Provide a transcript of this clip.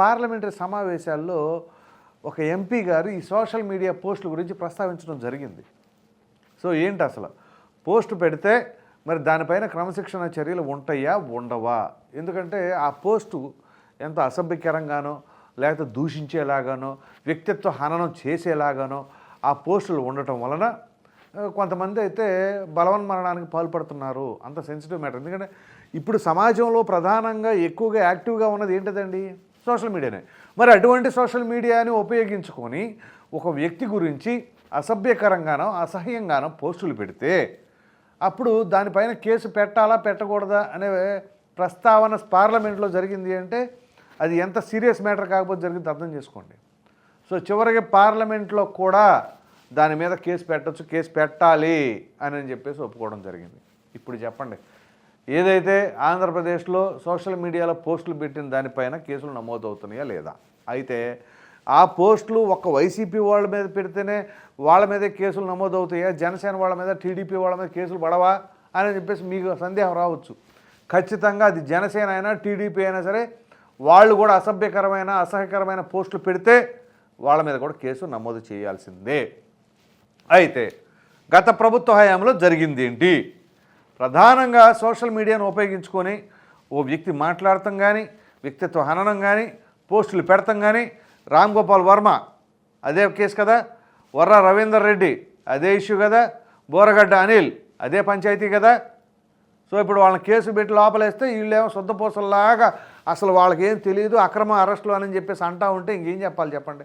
Parliamentary సమావేశాల్లో ఒక MP గారు ఈ సోషల్ మీడియా పోస్టుల గురించి ప్రస్తావించడం జరిగింది. సో ఏంటి అసలు? పోస్ట్ పెడితే మరి దానిపైన క్రమశిక్షణ చర్యలు ఉంటాయా? ఉండవా? ఎందుకంటే ఆ పోస్టు ఎంత అసభ్యకరంగానో లేకపోతే దూషించేలాగానో వ్యక్తిత్వ హననం చేసేలాగానో ఆ పోస్టులు ఉండటం వలన కొంతమంది అయితే బలవన్మరణానికి పాల్పడుతున్నారు. అంత సెన్సిటివ్ మ్యాటర్ ఎందుకంటే ఇప్పుడు సమాజంలో ప్రధానంగా ఎక్కువగా యాక్టివ్గా ఉన్నది ఏంటిదండి? సోషల్ మీడియానే. మరి అటువంటి సోషల్ మీడియాని ఉపయోగించుకొని ఒక వ్యక్తి గురించి అసభ్యకరంగానో అసహ్యంగానో పోస్టులు పెడితే అప్పుడు దానిపైన కేసు పెట్టాలా పెట్టకూడదా అనే ప్రస్తావన పార్లమెంట్లో జరిగింది అంటే అది ఎంత సీరియస్ మ్యాటర్ కాకపోతే జరిగింది అర్థం చేసుకోండి. సో చివరికి పార్లమెంట్లో కూడా దాని మీద కేసు పెట్టచ్చు కేసు పెట్టాలి అని చెప్పేసి ఒప్పుకోవడం జరిగింది. ఇప్పుడు చెప్పండి ఏదైతే ఆంధ్రప్రదేశ్లో సోషల్ మీడియాలో పోస్టులు పెట్టిన దానిపైన కేసులు నమోదవుతున్నాయా లేదా? అయితే ఆ పోస్టులు ఒక వైసీపీ వాళ్ళ మీద పెడితేనే వాళ్ళ మీదే కేసులు నమోదవుతాయా? జనసేన వాళ్ళ మీద టీడీపీ వాళ్ళ మీద కేసులు పడవా? అని చెప్పేసి మీకు సందేహం రావచ్చు. ఖచ్చితంగా అది జనసేన అయినా టీడీపీ అయినా సరే వాళ్ళు కూడా అసభ్యకరమైన అసహ్యకరమైన పోస్టులు పెడితే వాళ్ళ మీద కూడా కేసు నమోదు చేయాల్సిందే. అయితే గత ప్రభుత్వ హయాంలో జరిగింది ఏంటి? ప్రధానంగా సోషల్ మీడియాను ఉపయోగించుకొని ఓ వ్యక్తి మాట్లాడటం కానీ వ్యక్తిత్వ హననం కానీ పోస్టులు పెడతాం కానీ రామ్ గోపాల్ వర్మ అదే కేసు కదా వర్ర రవీందర్ రెడ్డి అదే ఇష్యూ కదా బోరగడ్డ అనిల్ అదే పంచాయతీ కదా. సో ఇప్పుడు వాళ్ళని కేసు పెట్టి లోపలేస్తే వీళ్ళేమో శుద్ధపూసల్లాగా అసలు వాళ్ళకి ఏం తెలియదు అక్రమ అరెస్టులు అని చెప్పేసి అంటా ఉంటే ఇంకేం చెప్పాలి చెప్పండి?